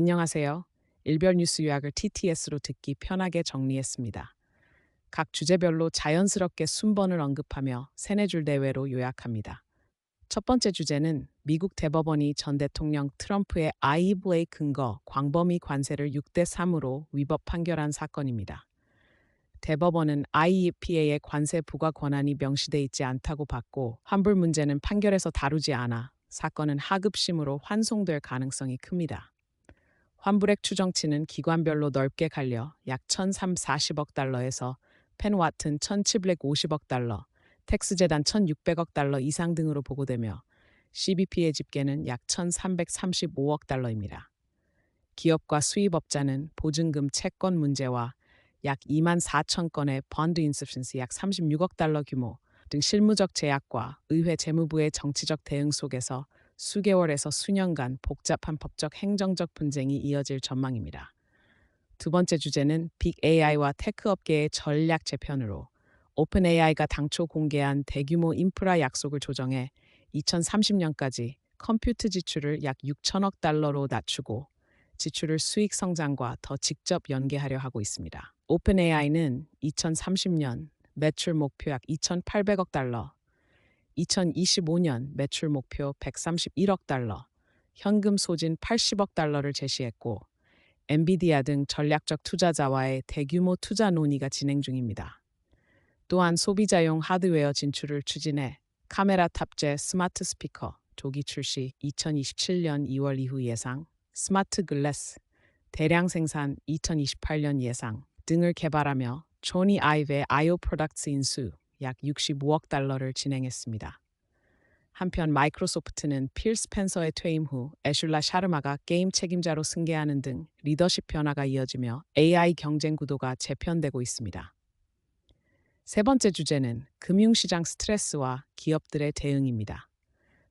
안녕하세요. 일별 뉴스 요약을 TTS로 듣기 편하게 정리했습니다. 각 주제별로 자연스럽게 순번을 언급하며 세네 줄 대외로 요약합니다. 첫 번째 주제는 미국 대법원이 전 대통령 트럼프의 아이브웨이 근거 광범위 관세를 6대 3으로 위법 판결한 사건입니다. 대법원은 IEPA의 관세 부과 권한이 명시돼 있지 않다고 봤고 환불 문제는 판결에서 다루지 않아 사건은 하급심으로 환송될 가능성이 큽니다. 환불액 추정치는 기관별로 넓게 갈려 약 1,340억 달러에서 펜와튼 1,750억 달러, 텍스재단 1,600억 달러 이상 등으로 보고되며 CBP의 집계는 약 1,335억 달러입니다. 기업과 수입업자는 보증금 채권 문제와 약 2만 4천 건의 펀드 인서션스 약 36억 달러 규모 등 실무적 제약과 의회 재무부의 정치적 대응 속에서 수개월에서 수년간 복잡한 법적 행정적 분쟁이 이어질 전망입니다. 두 번째 주제는 빅 AI와 테크 업계의 전략 재편으로 오픈 AI가 당초 공개한 대규모 인프라 약속을 조정해 2030년까지 컴퓨트 지출을 약 6천억 달러로 낮추고 지출을 수익 성장과 더 직접 연계하려 하고 있습니다. 오픈 AI는 2030년 매출 목표 약 2,800억 달러, 2025년 매출 목표 131억 달러, 현금 소진 80억 달러를 제시했고 엔비디아 등 전략적 투자자와의 대규모 투자 논의가 진행 중입니다. 또한 소비자용 하드웨어 진출을 추진해 카메라 탑재 스마트 스피커 조기 출시 2027년 2월 이후 예상, 스마트 글래스 대량 생산 2028년 예상 등을 개발하며 조니 아이브의 아이오 프로덕트 인수 약 65억 달러를 진행했습니다. 한편 마이크로소프트는 필 스펜서의 퇴임 후 애슐라 샤르마가 게임 책임자로 승계하는 등 리더십 변화가 이어지며 AI 경쟁 구도가 재편되고 있습니다. 세 번째 주제는 금융시장 스트레스와 기업들의 대응입니다.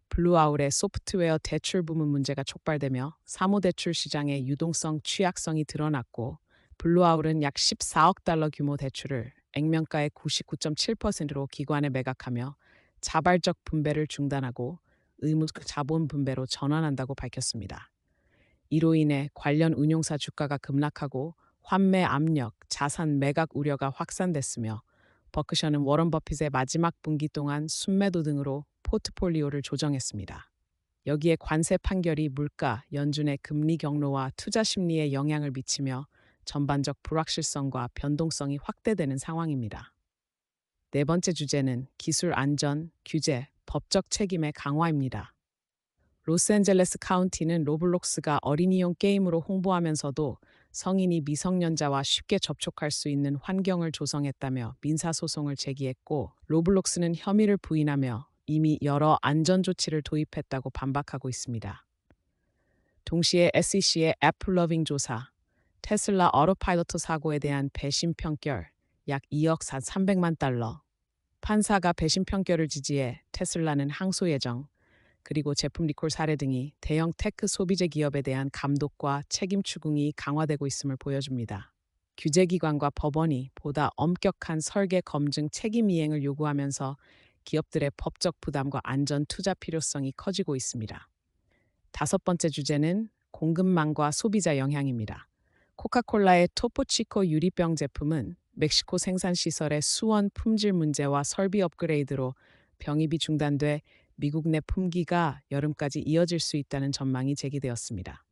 블루아울의 소프트웨어 대출 부문 문제가 촉발되며 사모대출 시장의 유동성 취약성이 드러났고 블루아울은 약 14억 달러 규모 대출을 액면가의 99.7%로 기관에 매각하며 자발적 분배를 중단하고 의무 자본 분배로 전환한다고 밝혔습니다. 이로 인해 관련 운용사 주가가 급락하고 환매 압력, 자산 매각 우려가 확산됐으며 버크셔는 워런 버핏의 마지막 분기 동안 순매도 등으로 포트폴리오를 조정했습니다. 여기에 관세 판결이 물가, 연준의 금리 경로와 투자 심리에 영향을 미치며 전반적 불확실성과 변동성이 확대되는 상황입니다. 네 번째 주제는 기술 안전, 규제, 법적 책임의 강화입니다. 로스앤젤레스 카운티는 로블록스가 어린이용 게임으로 홍보하면서도 성인이 미성년자와 쉽게 접촉할 수 있는 환경을 조성했다며 민사소송을 제기했고 로블록스는 혐의를 부인하며 이미 여러 안전 조치를 도입했다고 반박하고 있습니다. 동시에 SEC의 애플러빙 조사, 테슬라 어로파이로트 사고에 대한 배심 평결 약 2억 300만 달러. 판사가 배심 평결을 지지해 테슬라는 항소 예정. 그리고 제품 리콜 사례 등이 대형 테크 소비재 기업에 대한 감독과 책임 추궁이 강화되고 있음을 보여줍니다. 규제기관과 법원이 보다 엄격한 설계 검증 책임 이행을 요구하면서 기업들의 법적 부담과 안전 투자 필요성이 커지고 있습니다. 다섯 번째 주제는 공급망과 소비자 영향입니다. 코카콜라의 토포치코 유리병 제품은 멕시코 생산 시설의 수원 품질 문제와 설비 업그레이드로 병입이 중단돼 미국 내 품귀가 여름까지 이어질 수 있다는 전망이 제기되었습니다.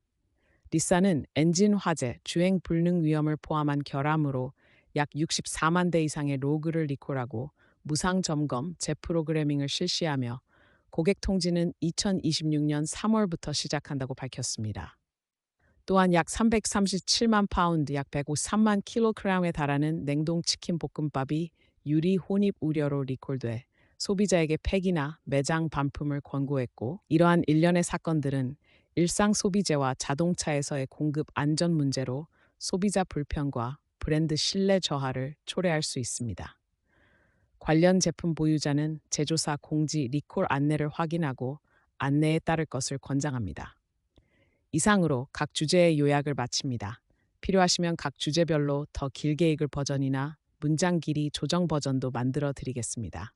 리사는 엔진 화재, 주행 불능 위험을 포함한 결함으로 약 64만 대 이상의 로그를 리콜하고 무상 점검, 재프로그래밍을 실시하며 고객 통지는 2026년 3월부터 시작한다고 밝혔습니다. 또한 약 337만 파운드, 약 153만 킬로그램에 달하는 냉동 치킨 볶음밥이 유리 혼입 우려로 리콜돼 소비자에게 팩이나 매장 반품을 권고했고 이러한 일련의 사건들은 일상 소비재와 자동차에서의 공급 안전 문제로 소비자 불편과 브랜드 신뢰 저하를 초래할 수 있습니다. 관련 제품 보유자는 제조사 공지 리콜 안내를 확인하고 안내에 따를 것을 권장합니다. 이상으로 각 주제의 요약을 마칩니다. 필요하시면 각 주제별로 더 길게 읽을 버전이나 문장 길이 조정 버전도 만들어 드리겠습니다.